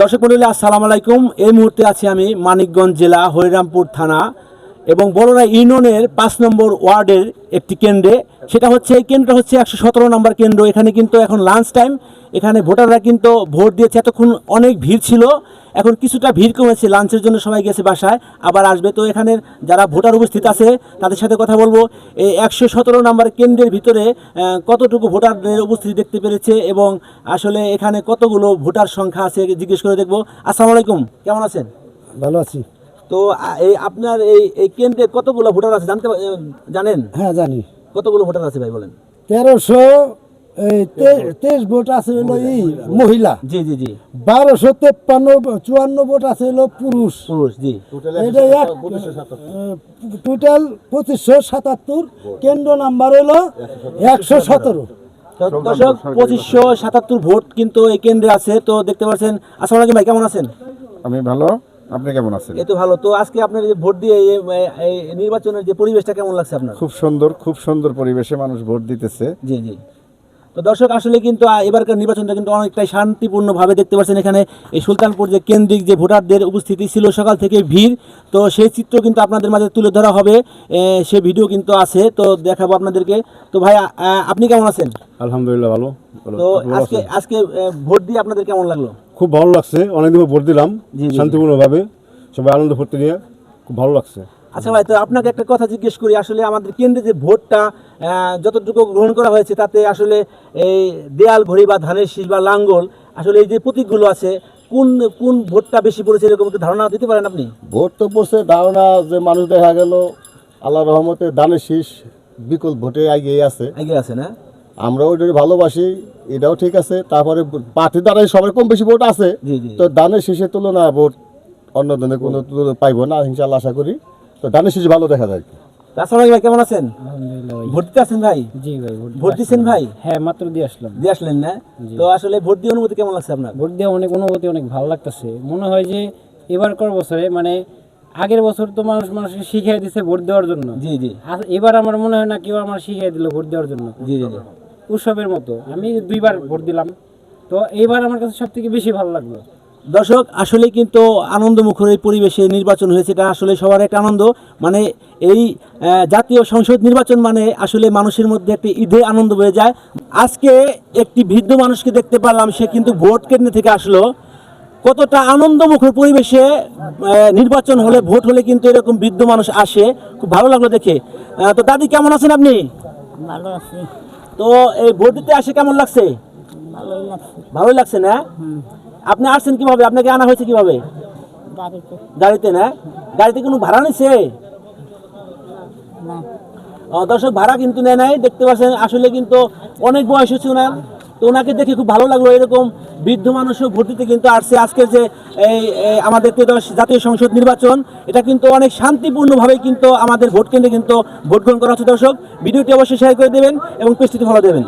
দর্শক মন্ডলী আসসালামু আলাইকুম। এই মুহূর্তে আছি আমি মানিকগঞ্জ জেলা হরিরামপুর থানা এবং বড়রা ইউনিয়নের পাঁচ নম্বর ওয়ার্ডের একটি কেন্দ্রে, সেটা হচ্ছে এই কেন্দ্রটা হচ্ছে একশো সতেরো নম্বর কেন্দ্র। এখানে কিন্তু এখন লাঞ্চ টাইম এখানে ভোটাররা কিন্তু ভোট দিয়েছে। এতক্ষণ অনেক ভিড় ছিল। এখন কিছুটা ভিড় কমেছে। লাঞ্চের জন্য সবাই গেছে বাসায়, আবার আসবে। তো এখানে যারা ভোটার উপস্থিত আছে, তাদের সাথে কথা বলব। এই একশো সতেরো নম্বর কেন্দ্রের ভিতরে কতটুকু ভোটারদের উপস্থিতি দেখতে পেরেছে এবং আসলে এখানে কতগুলো ভোটার সংখ্যা আছে, জিজ্ঞেস করে দেখব। আসসালামু আলাইকুম। কেমন আছেন? ভালো আছি। তো এই আপনার এই এই কেন্দ্রে কতগুলো ভোটার আছে জানতে জানেন? হ্যাঁ জানি। কতগুলো ভোটার আছে ভাই বলেন? তেরোশো তেইশ ভোট আছে হলো এই মহিলা জি জি জি। বারোশো তেপ্পান্ন চুয়ান্ন ভোট আছে হলো পুরুষ। পুরুষ জি। এটা এক টোটাল পঁচিশশো সাতাত্তর। কেন্দ্র নাম্বার হলো একশো সতেরো। তো দর্শক পঁচিশশো সাতাত্তর ভোট কিন্তু এই কেন্দ্রে আছে। তো দেখতে পাচ্ছেন আসসালামু ভাই কেমন আছেন? আমি ভালো। আপনি কেমন আছেন? এই তো ভালো। তো আজকে আপনার যে ভোট দিয়ে এই- নির্বাচনের যে পরিবেশটা কেমন লাগছে আপনার? খুব সুন্দর খুব সুন্দর পরিবেশে মানুষ ভোট দিতেছে। জি জি। তো দর্শক আসলে কিন্তু এবারকার নির্বাচনটা কিন্তু অনেকটাই শান্তিপূর্ণভাবে দেখতে পাচ্ছেন এখানে এই সুলতানপুর যে কেন্দ্রিক যে ভোটারদের উপস্থিতি ছিল সকাল থেকে ভিড়। তো সেই চিত্র কিন্তু আপনাদের মাঝে তুলে ধরা হবে। সে ভিডিও কিন্তু আছে তো দেখাবো আপনাদেরকে। তো ভাই আহ, আপনি কেমন আছেন? আলহামদুলিল্লাহ ভালো। ভালো। তো আজকে আজকে ভোট দিয়ে আপনাদের কেমন লাগল? খুব ভালো লাগছে। অনেকদিন ভোট দিলাম। শান্তিপূর্ণভাবে। সবাই আনন্দ ফুর্তি নিয়ে খুব ভালো লাগছে। আচ্ছা ভাই তো আপনাকে একটা কথা জিজ্ঞেস করি আসলে আমাদের কেন্দ্রে যে ভোটটা যতটুকু গ্রহণ করা হয়েছে তাতে আসলে এই দেয়াল ঘড়ি বা ধানের শীষ বা লাঙ্গল আসলে এই যে প্রতীকগুলো আছে কোন কোন ভোটটা বেশি পড়েছে এরকম একটু ধারণা দিতে পারেন আপনি? ভোট তো পড়ছে ধারণা যে মানুষ দেখা গেল আল্লাহ রহমতে দানের শীষ বিকল ভোটে এগিয়ে আছে। এগিয়ে আছে না? আমরা ওইটা ভালোবাসি এটাও ঠিক আছে তারপরে পার্টি দ্বারাই সবার কম বেশি ভোট আছে। তো দানের শীষের তুলনা ভোট অন্য ধরনের কোনো তুলনা পাইবো না ইনশাল্লাহ আশা করি। তো দানের শীষ ভালো দেখা যায়। ভাই কেমন আছেন? ভোট দিতে আছেন ভাই? জি ভাই ভোট ভোট দিচ্ছেন ভাই? হ্যাঁ মাত্র দিয়ে আসলাম। দিয়ে আসলেন না? তো আসলে ভোট দিয়ে অনুভূতি কেমন লাগছে আপনার? ভোট দিয়ে অনেক অনুভূতি অনেক ভালো লাগতেছে। মনে হয় যে এবারকার বছরে মানে আগের বছর তো মানুষ মানুষকে শিখিয়ে দিছে ভোট দেওয়ার জন্য। জি জি। এবার আমার মনে হয় না কেউ আমার শিখিয়ে দিল ভোট দেওয়ার জন্য। জি জি জি। উৎসবের মতো। আমি দুইবার ভোট দিলাম। তো এইবার আমার কাছে সব থেকে বেশি ভালো লাগল। দর্শক আসলে কিন্তু আনন্দমুখর এই পরিবেশে নির্বাচন হয়েছে এটা আসলে সবার একটা আনন্দ। মানে এই জাতীয় সংসদ নির্বাচন মানে আসলে মানুষের মধ্যে একটি ঈদে আনন্দ হয়ে যায়। আজকে একটি বৃদ্ধ মানুষকে দেখতে পারলাম সে কিন্তু ভোট কেন্দ্র থেকে আসলো। কতটা আনন্দমুখর পরিবেশে নির্বাচন হলে ভোট হলে কিন্তু এরকম বৃদ্ধ মানুষ আসে। খুব ভালো লাগল দেখে। আহ, তো দাদি কেমন আছেন আপনি? ভালো আছি। তো এই ভোট দিতে আসে কেমন লাগছে? ভালোই লাগছে। না? আপনি আসছেন কীভাবে? আপনাকে আনা হয়েছে কীভাবে? গাড়িতে। না? গাড়িতে কোনো ভাড়া নিছে? দর্শক ভাড়া কিন্তু নেয় নাই। দেখতে পাচ্ছেন আসলে কিন্তু অনেক বয়স হচ্ছে ওনার। ওনাকে দেখে খুব ভালো লাগল, এরকম বৃদ্ধ মানুষও ভর্তিতে কিন্তু আসছে। আজকের যে এই আমাদের তেদশ জাতীয় সংসদ নির্বাচন, এটা কিন্তু অনেক শান্তিপূর্ণভাবে কিন্তু আমাদের ভোট কেন্দ্রে কিন্তু ভোট গ্রহণ করা হচ্ছে। দর্শক, ভিডিওটি অবশ্যই শেয়ার করে দেবেন এবং পেজটিতে ভালো দেবেন।